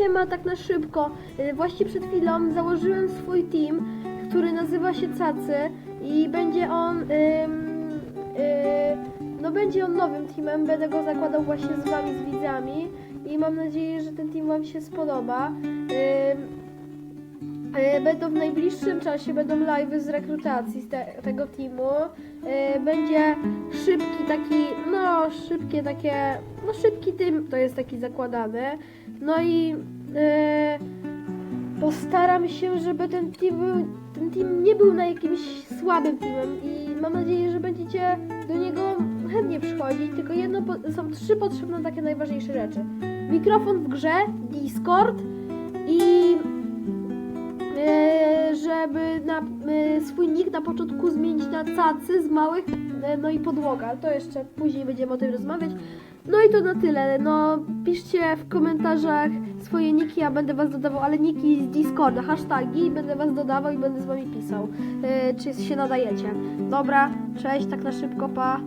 siema, tak na szybko. Y, Właśnie przed chwilą założyłem swój team, który nazywa się Cacy i będzie on, ym, y, no będzie on nowym teamem, będę go zakładał właśnie z wami, z widzami i mam nadzieję, że ten team wam się spodoba. Y, Będą w najbliższym czasie będą live'y z rekrutacji z te, tego teamu. Y, Będzie szybki taki, no szybkie takie, no szybki team to jest taki zakładany. No i y, postaram się, żeby ten team, był, ten team nie był na jakimś słabym teamem i mam nadzieję, że będziecie do niego chętnie przychodzić. Tylko jedno, są trzy potrzebne takie najważniejsze rzeczy. Mikrofon w grze, Discord e, żeby na, e, swój nick na początku zmienić na cacy z małych, e, no i podłoga, to jeszcze później będziemy o tym rozmawiać. No i to na tyle, no piszcie w komentarzach swoje niki, ja będę was dodawał, ale niki z Discorda, hashtagi, będę was dodawał i będę z wami pisał, e, czy się nadajecie. Dobra, cześć, tak na szybko, pa.